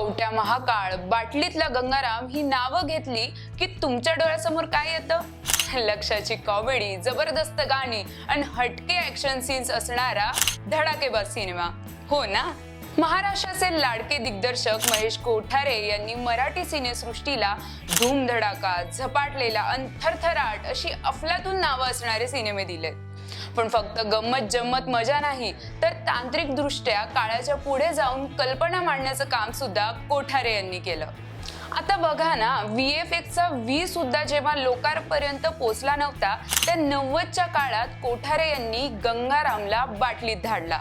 कवट्या महाकाळ बाटलीतला गंगाराम ही नावं घेतली की तुमच्या डोळ्यासमोर काय येतं? लक्षाची कॉमेडी जबरदस्त गाणी आणि हटके ऍक्शन सीन्स असणारा धडाकेबाज सिनेमा. हो ना? महाराष्ट्राचे लाडके दिग्दर्शक महेश कोठारे यांनी मराठी सिनेसृष्टीला धूमधडाका झपाटलेला आणि थरथराट अशी अफलातून नावं असणारे सिनेमे दिलेत. पण फक्त गंमत जम्मत मजा नाही तर तांत्रिक दृष्ट्या काळाच्या पुढे जाऊन कल्पना मांडण्याचं काम सुद्धा कोठारे यांनी केलं. आता बघा ना व्ही एफ एक्सचा व्ही सुद्धा जेव्हा लोकांपर्यंत पोचला नव्हता त्या नव्वदच्या काळात कोठारे यांनी गंगारामला बाटलीत धाडला.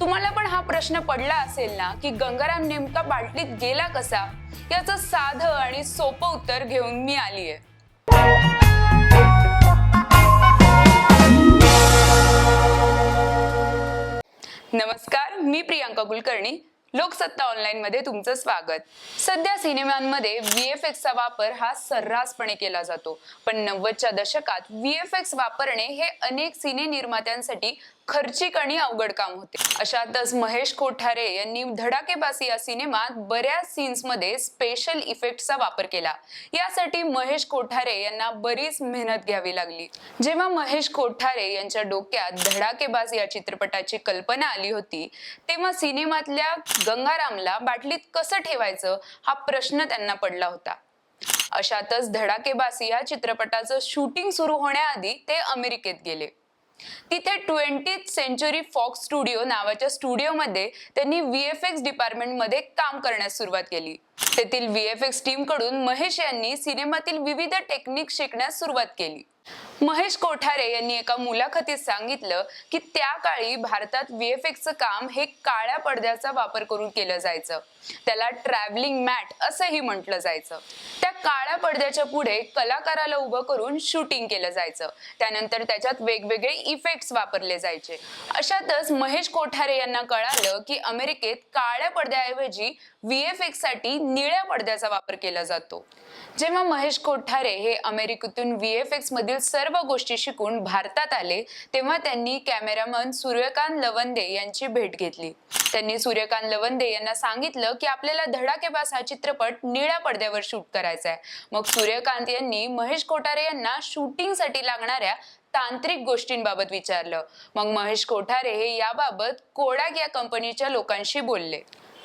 तुम्हाला पण हा प्रश्न पडला असेल ना की गंगाराम नेमका बाटलीत गेला कसा? याचं साधं आणि सोपं उत्तर घेऊन मी आलीये. नमस्कार मी प्रियांका कुलकर्णी. लोकसत्ता ऑनलाईन मध्ये तुमचं स्वागत. सध्या सिनेमांमध्ये व्हीएफएक्सचा वापर हा सर्रासपणे केला जातो. पण नव्वदच्या दशकात व्हीएफएक्स वापरणे हे अनेक सिने निर्मात्यांसाठी खर्चिक आणि अवघड काम होते. अशातच महेश कोठारे यांनी धडाकेबासी या सिनेमात बऱ्याच सीन्समध्ये स्पेशल इफेक्टचा वापर केला. यासाठी महेश कोठारे यांना बरीच मेहनत घ्यावी लागली. जेव्हा महेश कोठारे यांच्या डोक्यात धडाकेबाज या चित्रपटाची कल्पना आली होती तेव्हा सिनेमातल्या गंगारामला बाटलीत कसं ठेवायचं हा प्रश्न त्यांना पडला होता. अशातच धडाकेबासी या चित्रपटाचं शूटिंग सुरू होण्याआधी ते अमेरिकेत गेले. तिथे ट्वेंटी सेंचुरी फॉक्स स्टुडिओ नावाच्या स्टुडिओमध्ये त्यांनी व्ही एफ एक्स डिपार्टमेंटमध्ये काम करण्यास सुरुवात केली. तेथील व्ही एफ एक्स टीमकडून महेश यांनी सिनेमातील विविध टेक्निक शिकण्यास सुरुवात केली. महेश कोठारे यांनी एका मुलाखतीत सांगितलं की त्या काळी भारतात व्हीएफएक्सचं काम हे काळ्या पडद्याचा वापर करून केलं जायचं. त्याला ट्रॅव्हलिंग मॅट असंही म्हटलं जायचं. त्या काळ्या पडद्याच्या पुढे कलाकाराला उभं करून शूटिंग केलं जायचं. त्यानंतर त्याच्यात वेगवेगळे इफेक्ट्स वापरले जायचे. अशातच महेश कोठारे यांना कळालं की अमेरिकेत काळ्या पडद्याऐवजी व्हीएफएक्ससाठी निळ्या पडद्याचा वापर केला जातो. जेव्हा महेश कोठारे हे अमेरिकेतून व्हीएफएक्स मधील सर्व गोष्टी शिकून भारतात आले तेव्हा त्यांनी कॅमेरामन सूर्यकांत लवंदे यांची भेट घेतली. त्यांनी सूर्यकांत लवंदे यांना सांगितलं की आपल्याला धडाकेबाज हा चित्रपट निळ्या पडद्यावर शूट करायचा आहे मग सूर्यकांत यांनी महेश कोठारे यांना शूटिंगसाठी लागणाऱ्या तांत्रिक गोष्टींबाबत विचारलं. मग महेश कोठारे हे याबाबत कोडॅक या कंपनीच्या लोकांशी बोलले.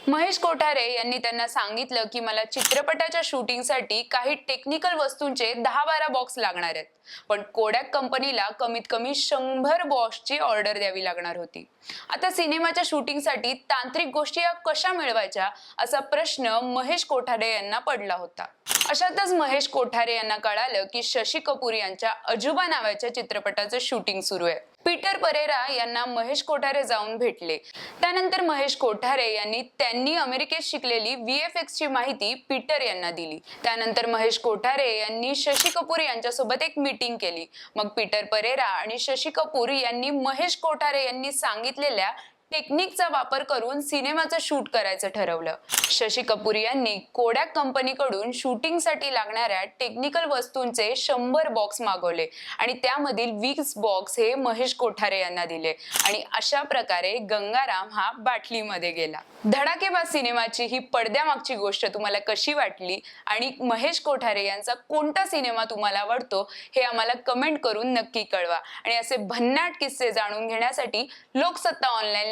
महेश कोठारे यांनी त्यांना सांगितलं की मला चित्रपटाच्या शूटिंगसाठी काही टेक्निकल वस्तूंचे दहा बारा बॉक्स लागणार आहेत. पण कोडॅक कंपनीला कमीत कमी शंभर बॉक्सची ऑर्डर द्यावी लागणार होती. आता सिनेमाच्या शूटिंगसाठी तांत्रिक गोष्टी या कशा मिळवायच्या असा प्रश्न महेश कोठारे यांना पडला होता. अशातच महेश कोठारे यांना कळालं की शशी कपूर यांच्या अजुबा नावाच्या चित्रपटाचं शूटिंग सुरू आहे. पीटर परेरा यांना महेश कोठारे जाऊन भेटले. त्यानंतर महेश कोठारे यांनी त्यांनी अमेरिकेत शिकलेली व्ही एफ एक्स ची माहिती पीटर यांना दिली. त्यानंतर महेश कोठारे यांनी शशी कपूर यांच्यासोबत एक मीटिंग केली. मग पीटर परेरा आणि शशी कपूर यांनी महेश कोठारे यांनी सांगितलेल्या टेक्निकचा वापर करून सिनेमाचं शूट करायचं ठरवलं. शशी कपूर यांनी कोडॅक कंपनीकडून शूटिंगसाठी लागणाऱ्या टेक्निकल वस्तूंचे शंभर बॉक्स मागवले आणि त्यामधील वीस बॉक्स हे महेश कोठारे यांना दिले. आणि अशा प्रकारे गंगाराम हा बाटलीमध्ये गेला. धडाकेबाज सिनेमाची ही पडद्यामागची गोष्ट तुम्हाला कशी वाटली? आणि महेश कोठारे यांचा कोणता सिनेमा तुम्हाला आवडतो? हे आम्हाला कमेंट करून नक्की कळवा. आणि असे भन्नाट किस्से जाणून घेण्यासाठी लोकसत्ता ऑनलाईन